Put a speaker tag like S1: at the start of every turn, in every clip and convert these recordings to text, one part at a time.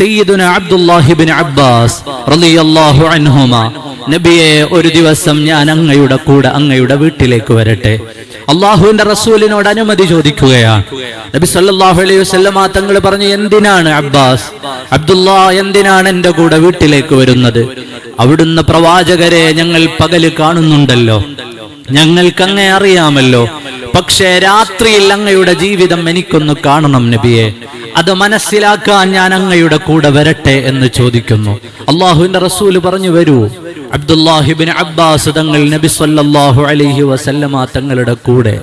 S1: സയ്യിദുന അബ്ദുല്ലാഹിബിൻ അബ്ബാസ് റളിയല്ലാഹു അൻഹുമ. നബിയെ ഒരു ദിവസം ഞാൻ അങ്ങയുടെ കൂടെ അങ്ങയുടെ വീട്ടിലേക്ക് വരട്ടെ. അള്ളാഹുവിന്റെ റസൂലിനോട് അനുമതി ചോദിക്കുകയാണ് നബി സല്ലല്ലാഹു അലൈഹി വസല്ലമ തങ്ങൾ പറഞ്ഞു എന്തിനാണ് അബ്ബാസ്? അബ്ദുല്ലാ എന്തിനാണ് എന്റെ കൂടെ വീട്ടിലേക്ക് വരുന്നത്? അവിടുന്ന് പ്രവാചകരെ ഞങ്ങൾ പകൽ കാണുന്നുണ്ടല്ലോ. ഞങ്ങൾക്ക് അങ്ങേ അറിയാമല്ലോ. പക്ഷേ രാത്രിയിൽ അങ്ങയുടെ ജീവിതം എനിക്കൊന്ന് കാണണം നബിയെ. അത് മനസ്സിലാക്കാൻ ഞാൻ അങ്ങയുടെ കൂടെ വരട്ടെ എന്ന് ചോദിക്കുന്നു. അള്ളാഹുവിന്റെ റസൂൽ പറഞ്ഞു വരൂ. അബ്ദുല്ലാഹിബിൻ അബ്ബാസ് തങ്ങൾ നബി സല്ലാഹു അലൈഹി വസല്ലമ തങ്ങളുടെ കൂടെ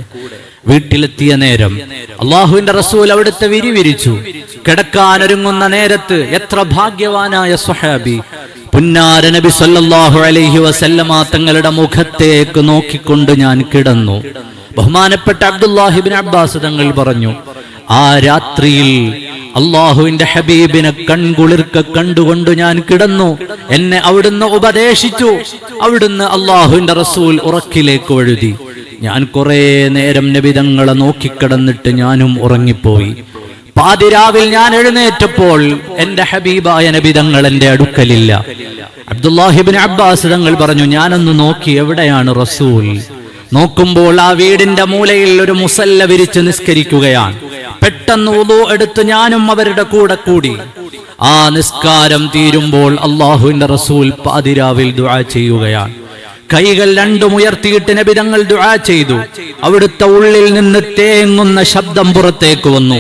S1: വീട്ടിലെത്തിയ നേരം അള്ളാഹുവിന്റെ റസൂൽ അവിടുത്തെ വിരിവിരിച്ചു കിടക്കാനൊരുങ്ങുന്ന നേരത്ത് എത്ര ഭാഗ്യവാനായ സുഹാബി പുന്നാര നബി സല്ലാഹു അലൈഹി വസല്ലമ തങ്ങളുടെ മുഖത്തേക്ക് നോക്കിക്കൊണ്ട് ഞാൻ കിടന്നു. ബഹുമാനപ്പെട്ട അബ്ദുല്ലാഹിബിൻ അബ്ബാസ് തങ്ങൾ പറഞ്ഞു ആ രാത്രിയിൽ അള്ളാഹുവിന്റെ ഹബീബിനെ കൺകുളിർക്ക കണ്ടുകൊണ്ട് ഞാൻ കിടന്നു. എന്നെ അവിടുന്ന് ഉപദേശിച്ചു. അവിടുന്ന് അള്ളാഹുവിന്റെ റസൂൽ ഉറക്കിലേക്ക് എഴുതി ഞാൻ കുറെ നേരം നബിതങ്ങളെ നോക്കിക്കിടന്നിട്ട് ഞാനും ഉറങ്ങിപ്പോയി. പാതിരാവിൽ ഞാൻ എഴുന്നേറ്റപ്പോൾ എന്റെ ഹബീബായ നബിതങ്ങൾ എന്റെ അടുക്കലില്ല. അബ്ദുല്ലാഹിബിൻ അബ്ബാസ് തങ്ങൾ പറഞ്ഞു ഞാനൊന്ന് നോക്കി എവിടെയാണ് റസൂൽ? നോക്കുമ്പോൾ ആ വീടിന്റെ മൂലയിൽ ഒരു മുസല്ല വിരിച്ചു നിസ്കരിക്കുകയാണ്. പെട്ടെന്ന് ഉദു എടുത്ത് ഞാനും അവരുടെ കൂടെ കൂടി. ആ നിസ്കാരം തീരുമ്പോൾ അള്ളാഹുവിന്റെ റസൂൽ പാതിരാവിൽ ദുആ ചെയ്യുകയാണ്. കൈകൾ രണ്ടും ഉയർത്തിയിട്ട് നബിതങ്ങൾ ദുആ ചെയ്തു. അവിടുത്തെ ഉള്ളിൽ നിന്ന് തേങ്ങുന്ന ശബ്ദം പുറത്തേക്ക് വന്നു.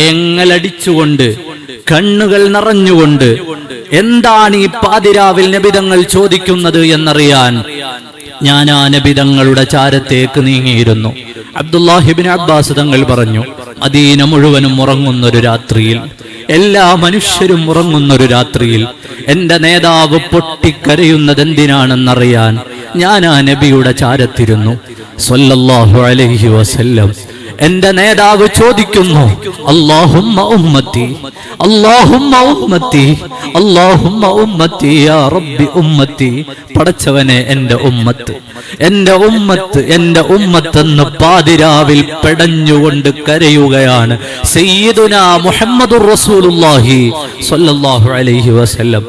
S1: ഏങ്ങലടിച്ചുകൊണ്ട് കണ്ണുകൾ നിറഞ്ഞുകൊണ്ട് എന്താണ് ഈ പാതിരാവിൽ നബിതങ്ങൾ ചോദിക്കുന്നത് എന്നറിയാൻ ഞാൻ ആ ചാരത്തേക്ക് നീങ്ങിയിരുന്നു. അബ്ദുല്ലാഹിബിൻ അബ്ബാസ് തങ്ങൾ പറഞ്ഞു അദീന മുഴുവനും ഉറങ്ങുന്നൊരു രാത്രിയിൽ എല്ലാ മനുഷ്യരും ഉറങ്ങുന്നൊരു രാത്രിയിൽ എന്റെ നേതാവ് പൊട്ടിക്കരയുന്നത് എന്തിനാണെന്നറിയാൻ ഞാൻ ആ നബിയുടെ ചാരത്തിരുന്നു. സൊല്ലാഹു അലൈഹി വസല്ലം. എന്റെ നേതാവ് ചോദിക്കുന്നു ഉമ്മത്തി ഉമ്മത്തി ഉമ്മത്തി യാ റബ്ബി ഉമ്മത്തി പടച്ചവനെ എന്റെ ഉമ്മത്ത് എന്റെ ഉമ്മത്ത് എന്റെ ഉമ്മത്തെന്ന് പാതിരാവിൽ പെടഞ്ഞുകൊണ്ട് കരയുകയാണ് സയ്യിദുന മുഹമ്മദുർ റസൂലുള്ളാഹി സ്വല്ലല്ലാഹു അലൈഹി വസല്ലം.